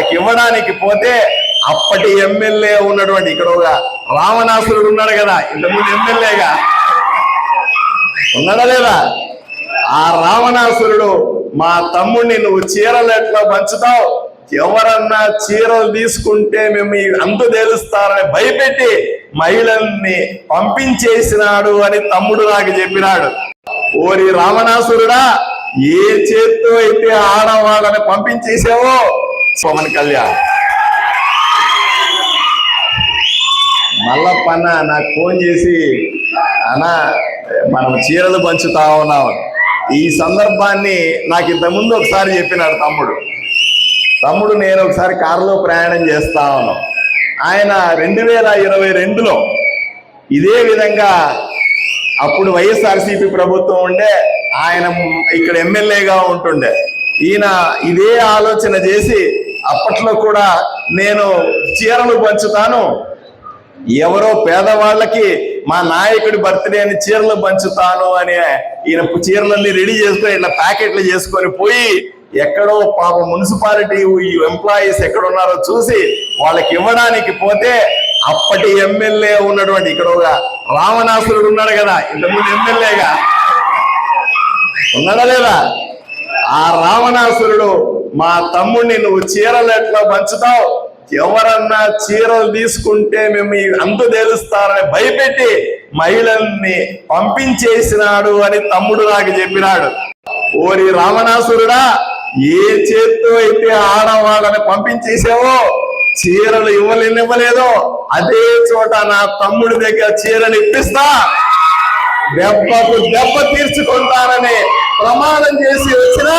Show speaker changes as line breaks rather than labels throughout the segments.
వాళ్ళకి ఇవ్వడానికి పోతే అప్పటి ఎమ్మెల్యే ఉన్నటువంటి ఇక్కడ ఒక రావణాసురుడు ఉన్నాడు కదా ఇంతకుముందు ఎమ్మెల్యేగా. ఉన్నాడా లేదా? ఆ రావణాసురుడు మా తమ్ముడిని నువ్వు చీరలు ఎట్లా పంచుతావు? ఎవరన్నా చీరలు తీసుకుంటే మేము అంత తెలుస్తారని భయపెట్టి మహిళల్ని పంపించేసినాడు అని తమ్ముడు నాకు చెప్పినాడు. ఓరి రావణాసురుడా ఏ చేత్తో అయితే ఆడవాళ్ళని పంపించేసావో పవన్ కళ్యాణ్. మల్లప్పన్న నాకు ఫోన్ చేసి అన్న మనం చీరలు పంచుతా ఉన్నాం. ఈ సందర్భాన్ని నాకు ఇంతకుముందు ఒకసారి చెప్పినాడు తమ్ముడు. తమ్ముడు నేను ఒకసారి కారులో ప్రయాణం చేస్తా ఉన్నాం. ఆయన రెండు వేల ఇరవై రెండులో ఇదే విధంగా అప్పుడు వైఎస్ఆర్సీపీ ప్రభుత్వం ఉండే ఆయన ఇక్కడ ఎమ్మెల్యేగా ఉంటుండే. ఈయన ఇదే ఆలోచన చేసి అప్పట్లో కూడా నేను చీరలు పంచుతాను. ఎవరో పేదవాళ్ళకి మా నాయకుడి బర్త్డే అని చీరలు పంచుతాను అని ఈయన చీరలన్నీ రెడీ చేసుకొని ఇట్లా ప్యాకెట్లు చేసుకొని పోయి ఎక్కడో పాప మున్సిపాలిటీ ఎంప్లాయీస్ ఎక్కడ ఉన్నారో చూసి వాళ్ళకి ఇవ్వడానికి పోతే అప్పటి ఎమ్మెల్యే ఉన్నటువంటి ఇక్కడ ఒక రావణాసురుడు ఉన్నాడు కదా ఇంతకుముందు ఎమ్మెల్యేగా. ఉన్నాడా లేదా? ఆ రావణాసురుడు మా తమ్ముడిని నువ్వు చీరలు ఎట్లా పంచుతావు? ఎవరన్నా చీరలు తీసుకుంటే మేము అంత తెలుస్తారని భయపెట్టి మహిళల్ని పంపించేసినాడు అని తమ్ముడు నాకు చెప్పినాడు. ఓరి రావణాసురుడా ఏ చేత్తో అయితే ఆడవాళ్ళని పంపించేసావో చీరలు ఇవ్వలేనివ్వలేదో. అదే చోట నా తమ్ముడి దగ్గర చీరలు ఇప్పిస్తా. దెబ్బకు దెబ్బ తీర్చుకుంటానని ప్రమాణం చేసి వచ్చిన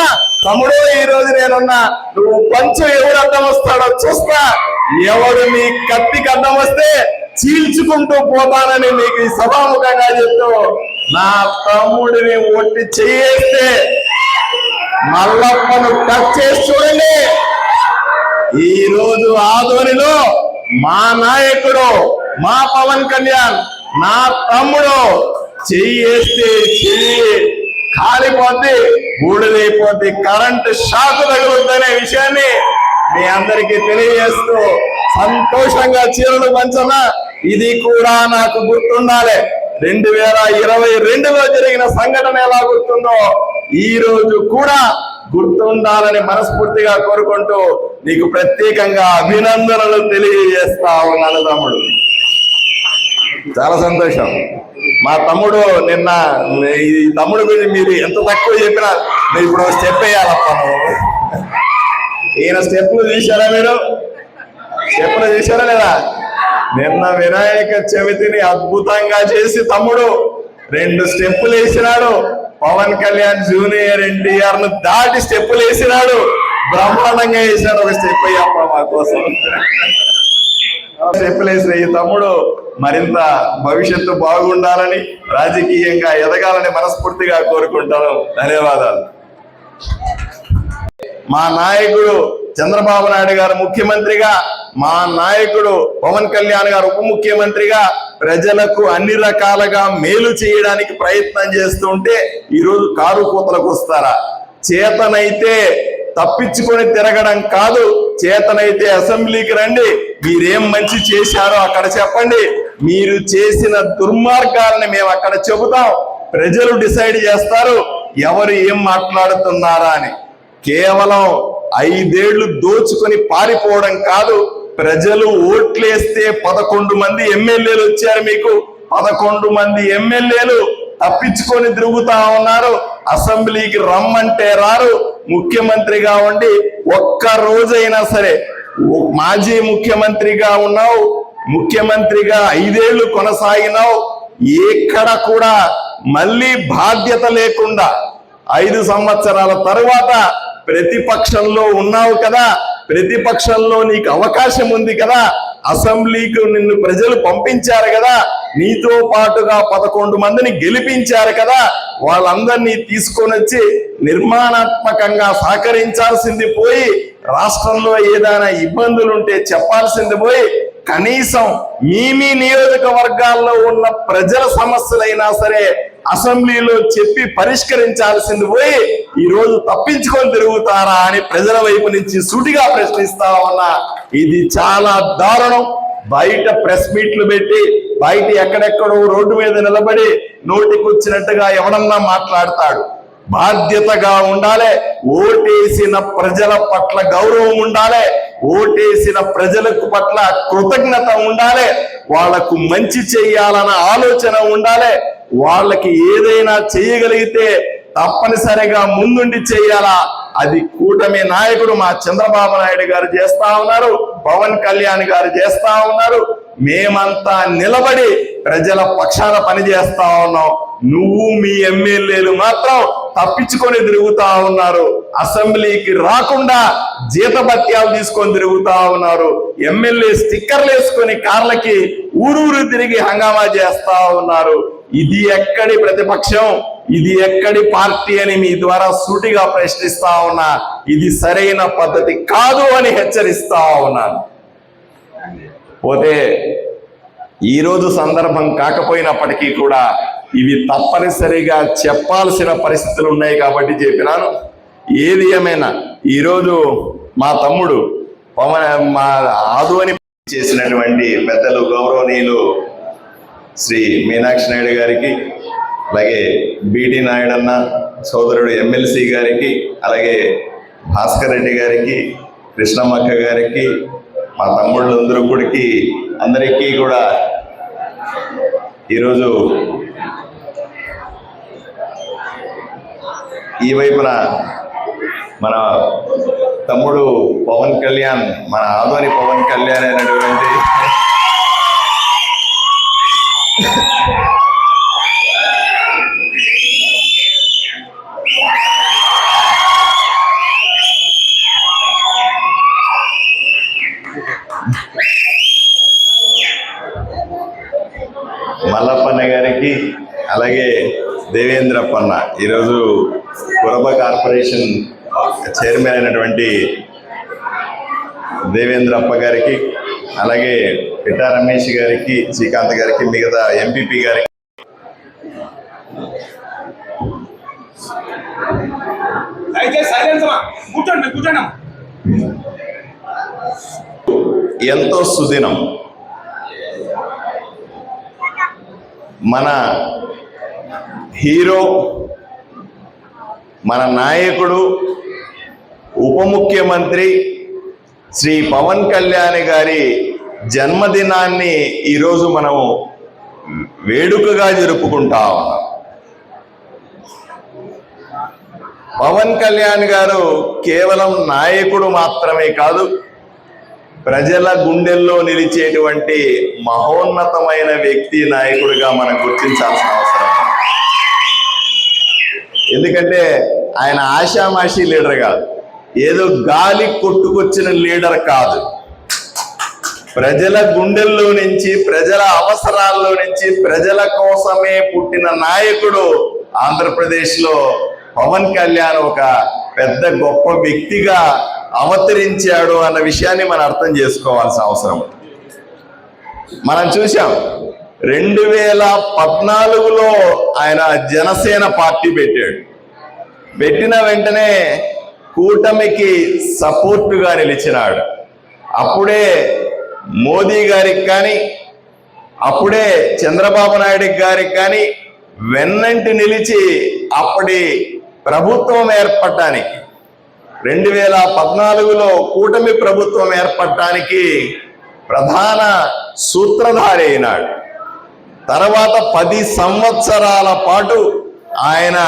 తమ్ముడు ఈ రోజు నేనున్నా. నువ్వు పంచు ఎవడు అడ్డం వస్తాడో చూస్తా. ఎవడు నీ కత్తికి అడ్డం వస్తే చీల్చుకుంటూ పోతానని నీకు ఈ సభాముఖంగా చెప్తూ నా తమ్ముడిని ఒట్టి చేయేస్తే మల్లప్పను టచ్ చేసి చూడండి. ఈ రోజు ఆదోనిలో మా నాయకుడు మా పవన్ కళ్యాణ్ నా తమ్ముడు చెయ్యేస్తే చెయ్యి. కాలిపోద్ది బూడిదైపోద్ది కరెంట్ షాక్ తగులుద్దనే విషయాన్ని మీ అందరికీ తెలియజేస్తూ సంతోషంగా చీరలు పంచన? ఇది కూడా నాకు గుర్తుండాలి. రెండు వేల ఇరవై రెండులో జరిగిన సంఘటన ఎలా గుర్తుందో ఈ రోజు కూడా గుర్తుండాలని మనస్ఫూర్తిగా కోరుకుంటూ నీకు ప్రత్యేకంగా అభినందనలు తెలియజేస్తా ఉన్నాను తమ్ముడు. చాలా సంతోషం. మా తమ్ముడు నిన్న ఈ తమ్ముడు గురించి మీరు ఎంత తక్కువ చెప్పినా మీరు ఇప్పుడు స్టెప్ వేయాలప్ప ఈయన స్టెప్లు చూసారా మీరు? స్టెప్లు చూసారా లేదా? నిన్న వినాయక చవితిని అద్భుతంగా చేసి తమ్ముడు రెండు స్టెప్పులు వేసినాడు. పవన్ కళ్యాణ్ జూనియర్ ఎన్టీఆర్ను దాటి స్టెప్పులు వేసినాడు. బ్రహ్మాండంగా వేసినాడు. ఒక స్టెప్ అయ్యప్ప మా కోసం. చెప్పలేసిన ఈ తమ్ముడు. మరింత భవిష్యత్తు బాగుండాలని రాజకీయంగా ఎదగాలని మనస్ఫూర్తిగా కోరుకుంటాను. ధన్యవాదాలు. మా నాయకుడు చంద్రబాబు నాయుడు గారు ముఖ్యమంత్రిగా మా నాయకుడు పవన్ కళ్యాణ్ గారు ఉప ముఖ్యమంత్రిగా ప్రజలకు అన్ని రకాలుగా మేలు చేయడానికి ప్రయత్నం చేస్తుంటే ఈరోజు కారు కూతలకు వస్తారా? చేతనైతే తప్పించుకొని తిరగడం కాదు చేతనైతే అసెంబ్లీకి రండి. మీరేం మంచి చేశారో అక్కడ చెప్పండి. మీరు చేసిన దుర్మార్గాలని మేము అక్కడ చెబుతాం. ప్రజలు డిసైడ్ చేస్తారు ఎవరు ఏం మాట్లాడుతున్నారా అని. కేవలం ఐదేళ్ళు దోచుకొని పారిపోవడం కాదు. ప్రజలు ఓట్లేస్తే పదకొండు మంది ఎమ్మెల్యేలు వచ్చారు మీకు. పదకొండు మంది ఎమ్మెల్యేలు తప్పించుకొని తిరుగుతా ఉన్నారు. అసెంబ్లీకి రమ్మంటే రారు. ముఖ్యమంత్రిగా ఉండి ఒక్క రోజైనా సరే మాజీ ముఖ్యమంత్రిగా ఉన్నావు ముఖ్యమంత్రిగా ఐదేళ్ళు కొనసాగినావు ఎక్కడ కూడా మళ్ళీ బాధ్యత లేకుండా ఐదు సంవత్సరాల తరువాత ప్రతిపక్షంలో ఉన్నావు కదా ప్రతిపక్షంలో నీకు అవకాశం ఉంది కదా అసెంబ్లీకి నిన్ను ప్రజలు పంపించారు కదా నీతో పాటుగా పదకొండు మందిని గెలిపించారు కదా వాళ్ళందరినీ తీసుకొని వచ్చి నిర్మాణాత్మకంగా సహకరించాల్సింది పోయి రాష్ట్రంలో ఏదైనా ఇబ్బందులు ఉంటే చెప్పాల్సింది పోయి కనీసం మీ మీ నియోజకవర్గాల్లో ఉన్న ప్రజల సమస్యలైనా సరే అసెంబ్లీలో చెప్పి పరిష్కరించాల్సింది పోయి ఈ రోజు తప్పించుకొని తిరుగుతారా అని ప్రజల వైపు నుంచి సూటిగా ప్రశ్నిస్తా ఉన్నా ఇది చాలా దారుణం. బయట ప్రెస్ మీట్లు పెట్టి బయట ఎక్కడెక్కడో రోడ్డు మీద నిలబడి నోటికొచ్చినట్టుగా ఎవడన్నా మాట్లాడతాడు. బాధ్యతగా ఉండాలి ఓటేసిన ప్రజల పట్ల గౌరవం ఉండాలి ఓటేసిన ప్రజలకు పట్ల కృతజ్ఞత ఉండాలి వాళ్ళకు మంచి చేయాలన్న ఆలోచన ఉండాలి వాళ్ళకి ఏదైనా చేయగలిగితే తప్పనిసరిగా ముందుండి చేయాలా? అది కూటమి నాయకుడు మా చంద్రబాబు నాయుడు గారు చేస్తా ఉన్నారు పవన్ కళ్యాణ్ గారు చేస్తా ఉన్నారు. మేమంతా నిలబడి ప్రజల పక్షాన పనిచేస్తా ఉన్నాం. నువ్వు మీ ఎమ్మెల్యేలు మాత్రం తప్పించుకొని తిరుగుతా ఉన్నారు. అసెంబ్లీకి రాకుండా జీతభత్యాలు తీసుకొని తిరుగుతా ఉన్నారు. ఎమ్మెల్యే స్టిక్కర్లు వేసుకొని కార్లకి ఊరూరు తిరిగి హంగామా చేస్తా ఉన్నారు. ఇది ఎక్కడి ప్రతిపక్షం? ఇది ఎక్కడి పార్టీ అని మీ ద్వారా సూటిగా ప్రశ్నిస్తా ఉన్నా ఇది సరైన పద్ధతి కాదు అని హెచ్చరిస్తా ఉన్నాను పోతే ఈరోజు సందర్భం కాకపోయినప్పటికీ కూడా ఇవి తప్పనిసరిగా చెప్పాల్సిన పరిస్థితులు ఉన్నాయి కాబట్టి చెప్పినాను. ఏది ఏమైనా ఈరోజు మా తమ్ముడు పవన్ మా ఆదు అని చేసినటువంటి పెద్దలు గౌరవనీయులు శ్రీ మీనాక్షి నాయుడు గారికి అలాగే బీటీ నాయుడన్న సోదరుడు ఎమ్మెల్సీ గారికి అలాగే భాస్కర్ రెడ్డి గారికి కృష్ణమ్మక్క గారికి మా తమ్ముళ్ళందరూ కూడికి అందరికీ కూడా ఈరోజు ఈ వైపున మన తమ్ముడు పవన్ కళ్యాణ్ మన ఆదోని పవన్ కళ్యాణ్ అనేటువంటి మల్లప్పన్న గారికి అలాగే దేవేంద్రప్పన్న. ఈరోజు కురబ కార్పొరేషన్ చైర్మన్ అయినటువంటి దేవేంద్రప్ప గారికి అలాగే పిట్టా రమేష్ గారికి శ్రీకాంత్ గారికి మిగతా ఎంపీపీ గారికి. ఎంతో సుదినం. మన హీరో మన నాయకుడు ఉప ముఖ్యమంత్రి శ్రీ పవన్ కళ్యాణ్ గారి జన్మదినాన్ని ఈరోజు మనం వేడుకగా జరుపుకుంటా ఉన్నాం. పవన్ కళ్యాణ్ గారు కేవలం నాయకుడు మాత్రమే కాదు ప్రజల గుండెల్లో నిలిచేటువంటి మహోన్నతమైన వ్యక్తి నాయకుడిగా మనం గుర్తించాల్సిన అవసరం ఎందుకంటే ఆయన ఆషామాషి లీడర్ కాదు. ఏదో గాలి కొట్టుకొచ్చిన లీడర్ కాదు. ప్రజల గుండెల్లో నుంచి ప్రజల అవసరాల్లో నుంచి ప్రజల కోసమే పుట్టిన నాయకుడు ఆంధ్రప్రదేశ్లో పవన్ కళ్యాణ్ ఒక పెద్ద గొప్ప వ్యక్తిగా అవతరించాడు అన్న విషయాన్ని మనం అర్థం చేసుకోవాల్సిన అవసరం మనం చూసాం రెండు వేల పద్నాలుగులో ఆయన జనసేన పార్టీ పెట్టాడు. పెట్టిన వెంటనే కూటమికి సపోర్టుగా నిలిచినాడు. అప్పుడే మోదీ గారికి కానీ అప్పుడే చంద్రబాబు నాయుడు గారికి కానీ వెన్నంటి నిలిచి అప్పటి ప్రభుత్వం ఏర్పడటానికి రెండు వేల పద్నాలుగులో కూటమి ప్రభుత్వం ఏర్పడటానికి ప్రధాన సూత్రధారి అయినాడు. తర్వాత పది సంవత్సరాల పాటు ఆయన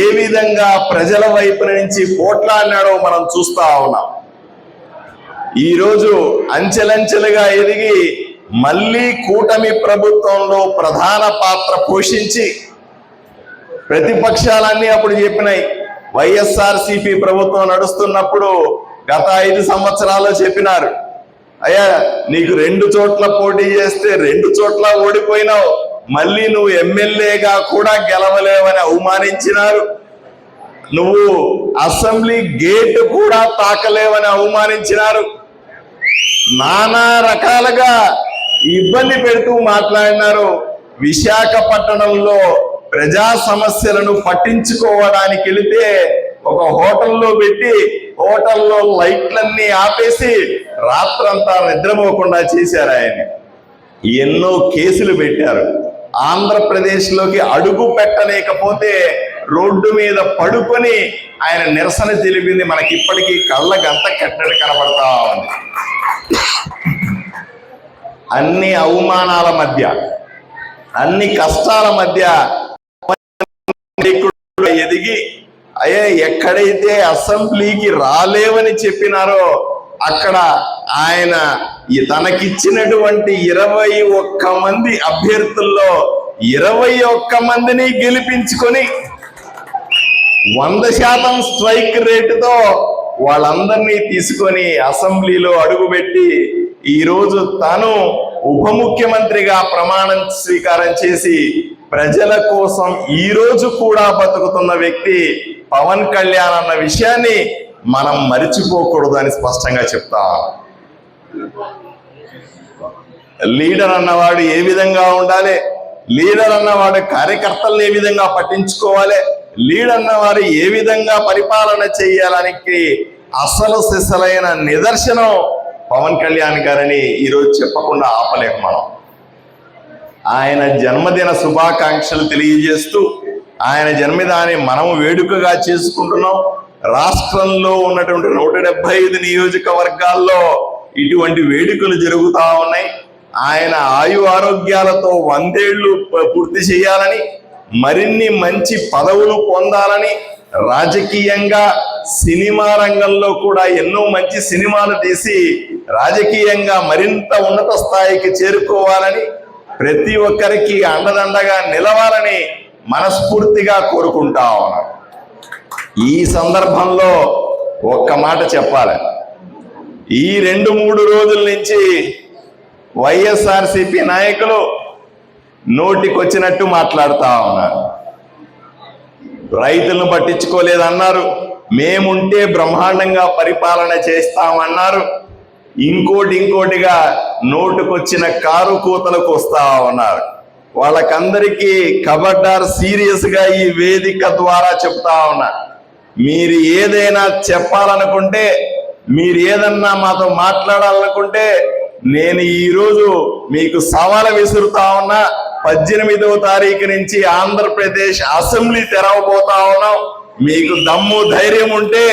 ఏ విధంగా ప్రజల వైపు నుంచి పోట్లాడినాడో మనం చూస్తా ఉన్నాం. ఈరోజు అంచెలంచెలుగా ఎదిగి మళ్ళీ కూటమి ప్రభుత్వంలో ప్రధాన పాత్ర పోషించి ప్రతిపక్షాలన్నీ అప్పుడు చెప్పినాయి. వైఎస్ఆర్ సిపి ప్రభుత్వం నడుస్తున్నప్పుడు గత ఐదు సంవత్సరాల్లో చెప్పినారు అయ్యా నీకు రెండు చోట్ల పోటీ చేస్తే రెండు చోట్ల ఓడిపోయినావు మళ్ళీ నువ్వు ఎమ్మెల్యేగా కూడా గెలవలేవని అవమానించినారు. నువ్వు అసెంబ్లీ గేట్ కూడా తాకలేవని అవమానించినారు. నానా రకాలుగా ఇబ్బంది పెడుతూ మాట్లాడినారు. విశాఖపట్నంలో ప్రజా సమస్యలను పట్టించుకోవడానికి వెళితే ఒక హోటల్లో పెట్టి హోటల్లో లైట్లన్నీ ఆపేసి రాత్రంతా నిద్రపోకుండా చేశారు ఆయన ఎన్నో కేసులు పెట్టారు. ఆంధ్రప్రదేశ్లోకి అడుగు పెట్టలేకపోతే రోడ్డు మీద పడుకొని ఆయన నిరసన తెలిపింది మనకి ఇప్పటికీ కళ్ళకంత కట్టడి కనబడతా ఉంది. అన్ని అవమానాల మధ్య అన్ని కష్టాల మధ్య నాయకుడు ఎదిగి అయ్యే ఎక్కడైతే అసెంబ్లీకి రాలేవని చెప్పినారో అక్కడ ఆయన తనకిచ్చినటువంటి ఇరవై ఒక్క మంది అభ్యర్థుల్లో ఇరవై ఒక్క మందిని గెలిపించుకొని వంద శాతం స్ట్రైక్ రేటుతో వాళ్ళందరినీ తీసుకొని అసెంబ్లీలో అడుగుపెట్టి ఈ రోజు తాను ఉప ముఖ్యమంత్రిగా ప్రమాణం స్వీకారం చేసి ప్రజల కోసం ఈ రోజు కూడా బతుకుతున్న వ్యక్తి పవన్ కళ్యాణ్ అన్న విషయాన్ని మనం మరిచిపోకూడదు అని స్పష్టంగా చెప్తాం. లీడర్ అన్నవాడు ఏ విధంగా ఉండాలి? లీడర్ అన్నవాడు కార్యకర్తలను ఏ విధంగా పట్టించుకోవాలి? లీడర్ అన్నవారు ఏ విధంగా పరిపాలన చేయాలనికి అసలు సిసలైన నిదర్శనం పవన్ కళ్యాణ్ గారని ఈరోజు చెప్పకుండా ఆపలేము మనం. ఆయన జన్మదిన శుభాకాంక్షలు తెలియజేస్తూ ఆయన జన్మదాని మనం వేడుకగా చేసుకుంటున్నాం. రాష్ట్రంలో ఉన్నటువంటి నూట డెబ్బై ఐదు నియోజకవర్గాల్లో ఇటువంటి వేడుకలు జరుగుతూ ఉన్నాయి. ఆయన ఆయు ఆరోగ్యాలతో వందేళ్ళు ప- పూర్తి చేయాలని మరిన్ని మంచి పదవులు పొందాలని రాజకీయంగా సినిమా రంగంలో కూడా ఎన్నో మంచి సినిమాలు తీసి రాజకీయంగా మరింత ఉన్నత స్థాయికి చేరుకోవాలని ప్రతి ఒక్కరికి అండదండగా నిలవాలని మనస్ఫూర్తిగా కోరుకుంటా ఉన్నారు ఈ సందర్భంలో ఒక్క మాట చెప్పాలి. ఈ రెండు మూడు రోజుల నుంచి వైఎస్ఆర్సిపి నాయకులు నోటికొచ్చినట్టు మాట్లాడుతూ ఉన్నారు. రైతులను పట్టించుకోలేదన్నారు. మేముంటే బ్రహ్మాండంగా పరిపాలన చేస్తామన్నారు. ఇంకోటి ఇంకోటిగా నోటుకొచ్చిన కారు కూతలకు వస్తా ఉన్నారు. వాళ్ళకందరికీ కబడ్డార్ సీరియస్గా ఈ వేదిక ద్వారా చెప్తా ఉన్నా. మీరు ఏదైనా చెప్పాలనుకుంటే మీరు ఏదన్నా మాతో మాట్లాడాలనుకుంటే నేను ఈరోజు మీకు సవాలు విసురుతా ఉన్నా. పద్దెనిమిదవ తారీఖు నుంచి ఆంధ్రప్రదేశ్ అసెంబ్లీ తెరవబోతా ఉన్నాం. మీకు దమ్ము ధైర్యం ఉంటే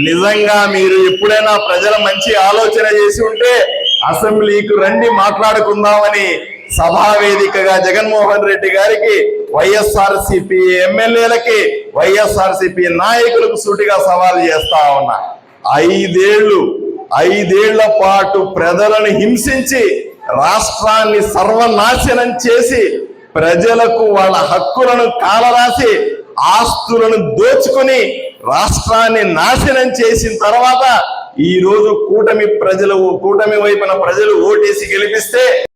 నిజంగా మీరు ఎప్పుడైనా ప్రజల మంచి ఆలోచన చేసి ఉంటే అసెంబ్లీకి రండి మాట్లాడుకుందామని సభావేదికగా జగన్మోహన్ రెడ్డి గారికి వైఎస్ఆర్ సిపి ఎమ్మెల్యేలకి వైఎస్ఆర్ సిపి నాయకులకు సూటిగా సవాల్ చేస్తా ఉన్నా. ఐదేళ్ళు ఐదేళ్ళ పాటు ప్రజలను హింసించి రాష్ట్రాన్ని సర్వనాశనం చేసి ప్రజలకు వాళ్ళ హక్కులను కాలరాసి ఆస్తులను దోచుకొని రాష్ట్రాన్ని నాశనం చేసిన తర్వాత ఈ రోజు కూటమి ప్రజలు కూటమి వైపున ప్రజలు ఓటేసి గెలిపిస్తే